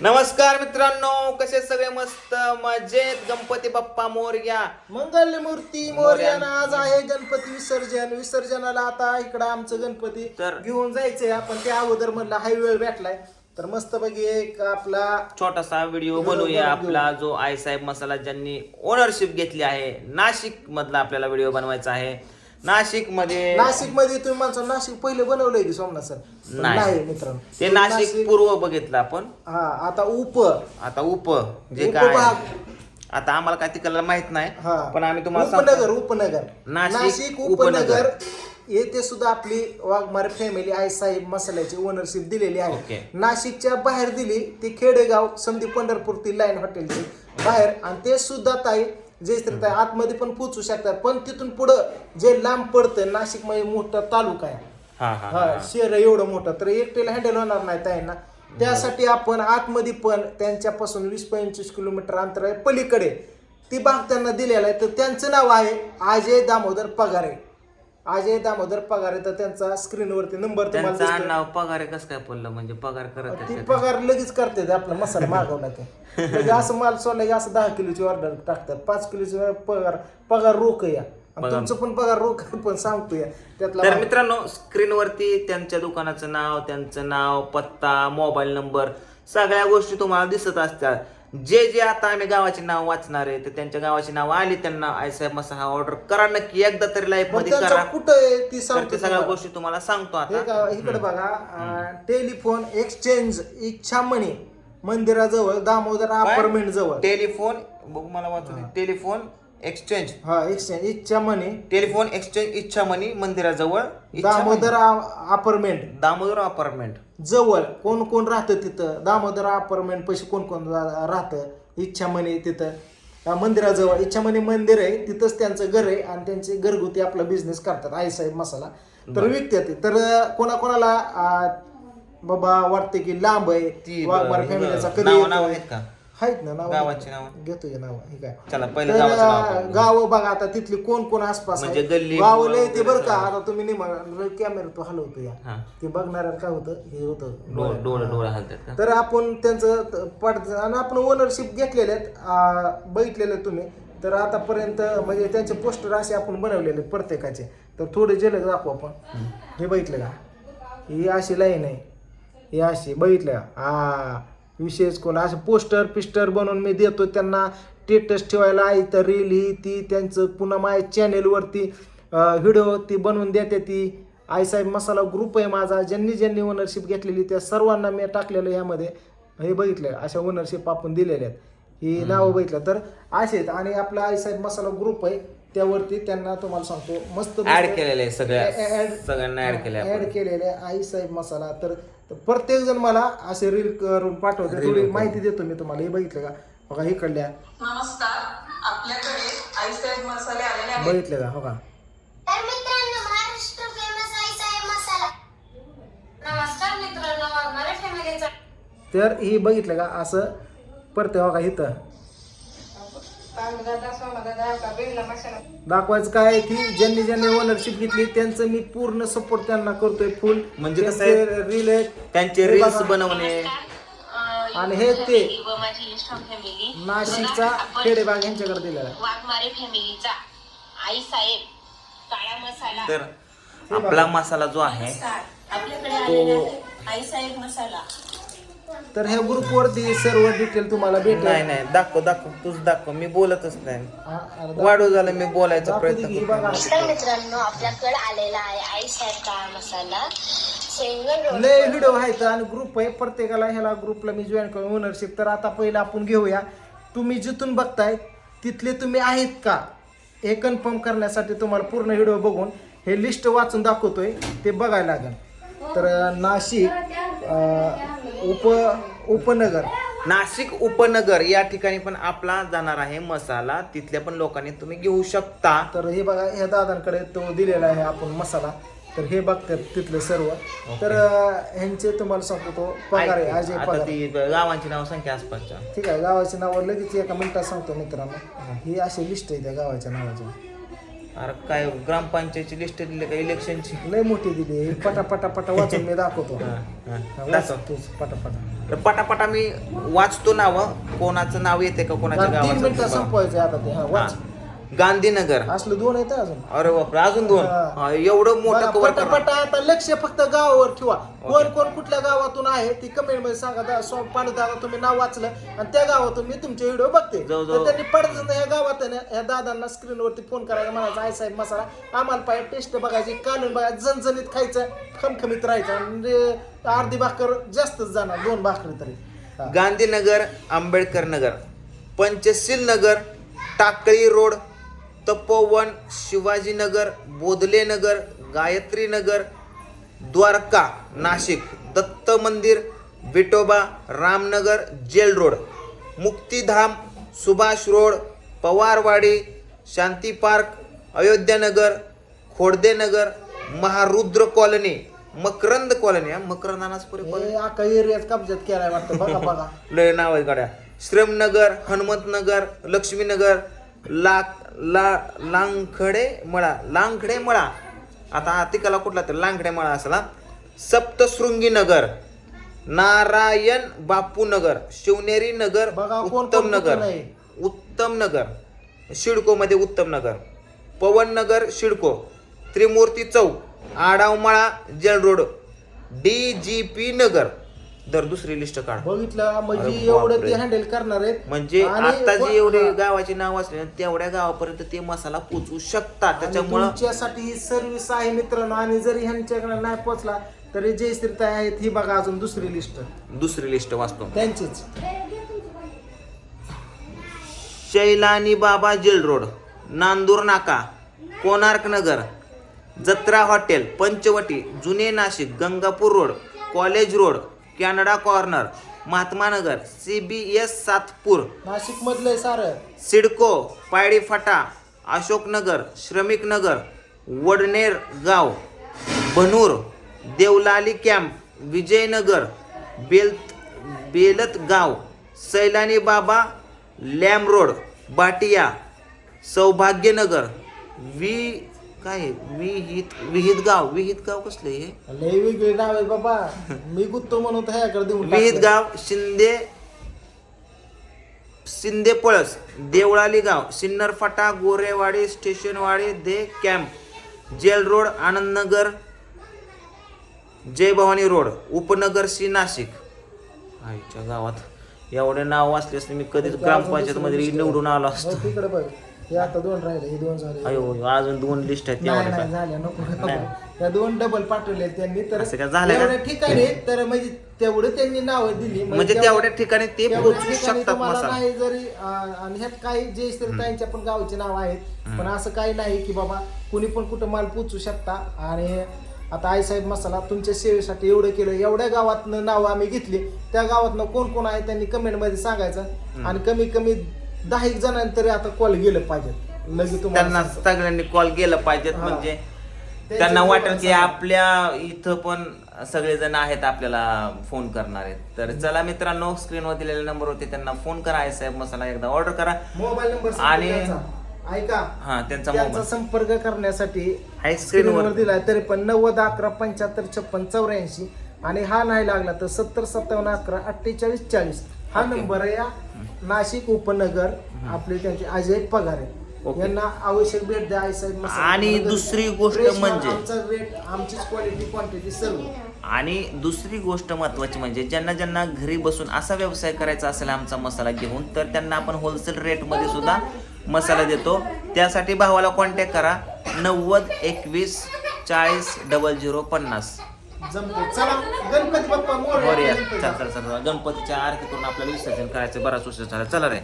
नमस्कार मित्रांनो कसे सगळे मस्त? मजेत. गणपती बाप्पा मोरया. मंगल मूर्ती मोर्यानं आज आहे गणपती विसर्जन. विसर्जनाला आता इकडं आमचं गणपती तर- घेऊन जायचंय. आपण त्या अगोदर म्हणलं हाय वेळ भेटलाय. तर मस्त पैकी एक आपला छोटासा व्हिडिओ बनवूया बनवू. आपला जो आईसाहेब मसाला ज्यांनी ओनरशिप घेतली आहे. नाशिक मधला आपल्याला व्हिडिओ बनवायचा आहे. नाशिकमध्ये नाशिकमध्ये तुम्ही माणसं नाशिक पहिले बनवलंय की सोमनाथ सर. पण नाही. नाही मित्रांनो. ते नाशिक पूर्व बघितलं आपण. हा आता उप. आता उप. जे काय उपभाग. आता आम्हाला काय तिकडला माहीत नाही पण आम्ही तुम्हाला उपनगर सांगतो. उपनगर नाशिक, उपनगर. उपनगर. येथे सुद्धा आपली वाघमारे फॅमिली आई साहेब मसाल्याची ओनरशिप दिलेली ओके. आहे नाशिकच्या बाहेर दिली ती खेडेगाव समधी पंढरपूर ती लाईन हॉटेलची बाहेर. आणि ते सुद्धा ताई जयश्री ताई आतमध्ये पण पोचू शकतात. पण तिथून पुढं जे लांब पडतं नाशिकमध्ये मोठा तालुका आहे. हा शहर एवढं मोठं तर एकटेला हँडल होणार नाही ताईंना. त्यासाठी आपण आतमध्ये पण त्यांच्यापासून वीस पंचवीस किलोमीटर अंतर आहे. पलीकडे ती भाग त्यांना दिलेला आहे. तर त्यांचं नाव आहे अजय दामोदर पगारे. अजय दामोदर पगारे तर त्यांचा स्क्रीनवरती नंबर तुम्हाला त्यांचं दिसतोय. नाव पगार कसं काय पडलं म्हणजे पगार करत ती पगार लगेच करते आपला मसाला मागवला की म्हणजे असं माल सोडला की असं दहा किलोची ऑर्डर टाकतात. पाच किलोची पगार पगार रोख या. आणि तुमचं पण पगार रोख आहे, पण सांगतो या. त्यातला तर मित्रांनो स्क्रीनवरती त्यांच्या दुकानाचं नाव त्यांचं नाव पत्ता मोबाईल नंबर सगळ्या गोष्टी तुम्हाला दिसत असतात. जे जे आता आम्ही गावाचे नाव वाचणार आहे तर त्यांच्या गावाची नाव आली त्यांना आईसाहेब मसा हा ऑर्डर करा नक्की. एकदा तरी लाईफमध्ये करा. कुठं आहे ती तर सांगतो ते सगळ्या. गोष्टी तुम्हाला सांगतो हे आता. इकडे बघा अं, टेलिफोन एक्सचेंज इच्छामणी मंदिराजवळ दामोदर अपार्टमेंट जवळ. टेलिफोन बघ मला वाचू दे. टेलिफोन एक्सचेंज हा exchange Ichhamani telephone exchange Ichhamani मंदिराजवळ. इच्छामणी. दामोदर अपार्टमेंट दामोदर अपार्टमेंट जवळ. कोण कोण राहतं तिथं? दामोदर अपार्टमेंट पैसे कोण कोण रा- राहतं? इच्छामणी तिथं. त्या मंदिराजवळ. इच्छामणी मंदिर आहे. तिथंच त्यांचं घर आहे आणि त्यांचे घरगुती आपला बिझनेस करतात. आईसाहेब मसाला. तर विकतात ते. तर कोणाकोणाला अं, बाबा वाटते की लांब आहे? वाघमारे फॅमिलीचा कधी नाव येतो? नाव आहेत का? आहेत ना नाव? गावाची नाव. घेतो हे नाव? हे काय? चला पहिलं गावाचं नाव. गाव बघा आता तिथली कोण कोण आसपास म्हणजे. गल्ली, गाव लय ते बरं का. आता तुम्ही नाही कॅमेरा तो हलवतो या. हा. ते बघणाऱ्याला काय होतं? हे होतं. डोळे डोळे डोळे हलतात का? तर आपण त्यांचं त- पड आणि आपण ओनरशिप घेतलेले आहेत. बघितलेले तुम्ही. तर आतापर्यंत म्हणजे त्यांचे पोस्टर असे आपण बनवलेले आहेत प्रत्येकाचे. तर थोडे जलद दाखवू आपण. हे बघितलं का? ही अशी लाईन आहे. ही अशी बघितलं का? हा विशेष कोण असं पोस्टर पिस्टर बनवून मी देतो त्यांना. स्टेटस ठेवायला आहे तर रील ही ती त्यांचं पुन्हा माझ्या चॅनेलवरती व्हिडिओ ती बनवून देते ती. आईसाहेब मसाला ग्रुप आहे माझा ज्यांनी ज्यांनी ओनरशिप घेतलेली त्या सर्वांना मी टाकलेलं यामध्ये. हे बघितलं अशा ओनरशिप आपण दिलेल्या आहेत. ही नावं बघितलं. तर असे आणि आपला आईसाहेब मसाला ग्रुप आहे. त्यावरती त्यांना तुम्हाला सांगतो मस्त ऍड केलेले आहे सगळ्या Add- सगळ्यांना ऍड केले ऍड केलेले आई साहेब मसाला. तर प्रत्येक जण मला असे रील करून पाठवते थोडी माहिती देतो मी तुम्हाला. हे बघितलं का? बघा हे कडल्या नमस्कार. आपल्याकडे आईसाहेब मसाले आलेले आहेत. बघितलं का? हो का? तर मित्रांनो महाराष्ट्र फेमस आई साहेब मसाला. नमस्कार मित्रांनो वाघमारे फॅमिलीचा तर ही बघितलं का? असं परत बघा इथं. दाखवायचं काय की ज्यांनी ज्यांनी ओनरशिप घेतली त्यांचं मी पूर्ण सपोर्ट त्यांना करतोय फुल म्हणजे कसं आहे? रील आहेत. त्यांचे रील्स. बनवणे. आणि हे ते व माझी इन्स्टा फॅमिली नाशिकचा खेडेबाग यांच्याकडे दिलेला आहे. वाघमारे फॅमिलीचा आई साहेब काळा मसाला. तर आपला मसाला जो आहे आपल्याकडे आलेला आहे आई साहेब मसाला. तर ह्या ग्रुपवरती सर्व डिटेल तुम्हाला नाही भेटेल. नाही दाखव दाखव तूच दाखव. मी बोलतच नाही. हा, अरे दा- वाढू झालं मी बोलायचा प्रयत्न करतो. बघा. नमस्कार मित्रांनो आपल्याकडे आलेला आहे आई साहेब काळा मसाला. रोड लय व्हिडिओ आहेत आणि ग्रुप आहे. प्रत्येकाला ह्याला ग्रुपला मी जॉईन करून ओनरशिप तर आता पहिलं आपण घेऊया. तुम्ही जिथून बघताय तिथले तुम्ही आहेत का? हे कन्फर्म करण्यासाठी तुम्हाला पूर्ण व्हिडिओ बघून हे लिस्ट वाचून दाखवतोय. ते बघायला लागेल. तर अं, नाशिक अं, उप उपनगर. नाशिक उपनगर या ठिकाणी पण आपला जाणार आहे मसाला. तिथल्या पण लोकांनी तुम्ही घेऊ शकता. तर हे बघा ह्या दादांकडे तो दिलेला आहे आपण मसाला. तर हे बघतात तिथले सर्व. तर ह्यांचे तुम्हाला सांगतो तो पगार आहे अजय आता पगार ती गावांची नाव संख्या आसपासच्या. ठीक आहे गावाची नावं लगेच एका मिनिटात सांगतो मित्रांनो. ही. अशी लिस्ट आहे त्या गावाच्या नावाची. अरे काय ग्रामपंचायतची लिस्ट दिली का इलेक्शनची लय मोठी दिली. पटा पटा पटा वाचून मी दाखवतो. हा. वाच दाखव. तूच पटा पटा तर पटापटा मी वाचतो नाव. कोणाचं नाव येते का कोणाच्या तीन मिनिटं गावाचं संपवायचं आता ते. हा वाच. हा. गांधीनगर. असलं दोन आहेत अजून. अरे बापरे अजून दोन? हा. हा, एवढं मोठं पटापटा आता लक्ष फक्त गावावर ठेवा. कोण कोण कुठल्या गावातून आहे ती कमेंटमध्ये सांगा. दा- सो- पांडू दादा तुम्ही नाव वाचलं आणि त्या गावातून मी तुमचे व्हिडिओ बघते. तर त्यांनी पडत ह्या गावात आहे ना, ह्या दादांना स्क्रीनवरती फोन करायचा म्हणायचा आई साहेब मसाला आम्हाला पाहिजे टेस्ट बघायची कालून बघायचं झणझणीत खायचं खमखमीत राहायचं म्हणजे अर्धी भाकर जास्तच जाणार दोन भाकरी तरी. हा. Gandhinagar Ambedkar Nagar Panchsheel Nagar Takali road Tapovan Shivajinagar Bodhale Nagar Gayatri Nagar Dwarka Nashik Datta Mandir Vithoba Ramnagar jail road Muktidham Subhash road Pawarwadi Shanti park Ayodhyanagar Khodadenagar Maharudra colony Makarand colony हा मकरंदानाच पुरे colony. हे अख्खा एरियात कब्जात केलाय वाटतं बघा बघा. लय नाव आहे गाड्या. श्रमनगर हनुमंतनगर लक्ष्मीनगर लाख ला लांगखडे मळा लांगखडे मळा. आता तिकाला कुठला तर लांगडे मळा असला. सप्तशृंगी नगर नारायण बापू नगर शिवनेरी नगर उत्तम नगर. उत्तम नगर. शिडको मध्ये उत्तम नगर. पवन Nagar CIDCO. Trimurti Chowk आडावमाळा jail road. D G P Nagar. दर दुसरी लिस्ट काढ. बघितलं म्हणजे अरे एवढं बापरे. ते हँडल करणार आहेत म्हणजे आणि आता व- जी एवढी हा. गावाची नाव असले ना, तेवढ्या गावापर्यंत ते मसाला पोचवू शकतात. आणि त्याच्यामुळं तुमच्यासाठी ही सर्व्हिस आहे मित्रांनो आणि जरी ह्यांच्याकडे नाही पोचला तरी जयश्रीताई आहेत ही बघा अजून दुसरी लिस्ट दुसरी लिस्ट वाचतो. त्यांचीच. शैलानी बाबा जेल रोड नांदूर नाका कोणार्क नगर जत्रा हॉटेल पंचवटी जुने Nashik Gangapur road college road Canada corner Mahatma Nagar C B S Satpur Nashik मधलंय सारं. सिडको पायडी फाटा अशोकनगर श्रमिक नगर वडनेर गाव बनूर देवलाली कॅम्प विजयनगर बेल बेलत गाव सैलानी बाबा लॅम रोड बाटिया सौभाग्यनगर वि काय आहे? विहित विहित गाव विहित गाव कसलं हे? लय वेगळी नाव आहे बाबा. मी गुत्तो म्हणून ह्याकडे देऊन विहित टाकलं. गाव शिंदे शिंदे पळस देवळाली गाव सिन्नर फाटा गोरेवाडी स्टेशनवाडी दे camp jail road Anandnagar Jay Bhavani road Upnagar C Nashik. आईच्या गावात एवढे नाव वाचले असते मी कधीच ग्रामपंचायत मध्ये निवडून आलो असतो. हो, तिकडे बघ. हे आता दोन राहिले हे दोन झाले. अयो अजून दोन लिस्ट आहेत नाही एवढ्या नाही झाल्या नको त्या दोन डबल पाठवले त्यांनी तर असं काय झालं का? एवढ्या ठिकाणी तर म्हणजे तेवढं त्यांनी नाव दिली. म्हणजे तेवढ्या ठिकाणी ते तेवढ्या पोहोचू ठिकाणी शकतात तुम्हाला मसाला. नाही जरी अं, आणि ह्यात काही जे ताईंच्या पण गावचे नाव आहेत पण असं काही नाही की बाबा कुणी पण कुठं माल पोचू शकता. आणि आता आईसाहेब मसाला तुमच्या सेवेसाठी एवढं केलं एवढ्या गावातनं नाव आम्ही घेतली. त्या गावातनं कोण कोण आहे त्यांनी कमेंटमध्ये सांगायचं. आणि कमी कमी दहा एक जणांनी तरी आता कॉल गेलं पाहिजे लगेच तुम्हाला त्यांना सांगतो. सगळ्यांनी कॉल केलं पाहिजेत हा. म्हणजे त्यांच्या त्यांना वाटेल की आपल्या इथं पण सगळेजण आहेत आपल्याला फोन करणार आहेत. तर चला मित्रांनो स्क्रीनवर दिलेल्या नंबरवरती त्यांना फोन करा. आई साहेब मसाला एकदा ऑर्डर करा. मोबाईल नंबर आणि- ऐका. हा त्यांचा त्यांचा मोबाईल संपर्क करण्यासाठी आहे स्क्रीनवर स्क्रीनवर दिलाय. तरी पण नव्वद अकरा पंच्याहत्तर छप्पन चौऱ्याऐंशी आणि हा नाही लागला तर सत्तर सत्तावन्न अकरा अठ्ठेचाळीस चाळीस. हा नंबर आहे या नाशिक उपनगर आपले त्यांचे अजय पगारे ओके. यांना आवश्यक भेट द्या. आणि दुसरी गोष्ट Fresh माल, म्हणजे- आमचा रेट आमचीच क्वालिटी क्वांटिटी सर्व. आणि दुसरी गोष्ट महत्वाची म्हणजे ज्यांना ज्यांना घरी बसून असा व्यवसाय करायचा असेल आमचा मसाला घेऊन तर त्यांना आपण होलसेल रेटमध्ये सुद्धा मसाला देतो. त्यासाठी भावाला कॉन्टॅक्ट करा. नव्वद एकवीस चाळीस डबल झिरो पन्नास. जमते चला गणपती बाप्पा मोरया. चल. चल चल गणपतीच्या आरती करून आपल्याला विसर्जन करायचं बराच उशीर झाला चला रे.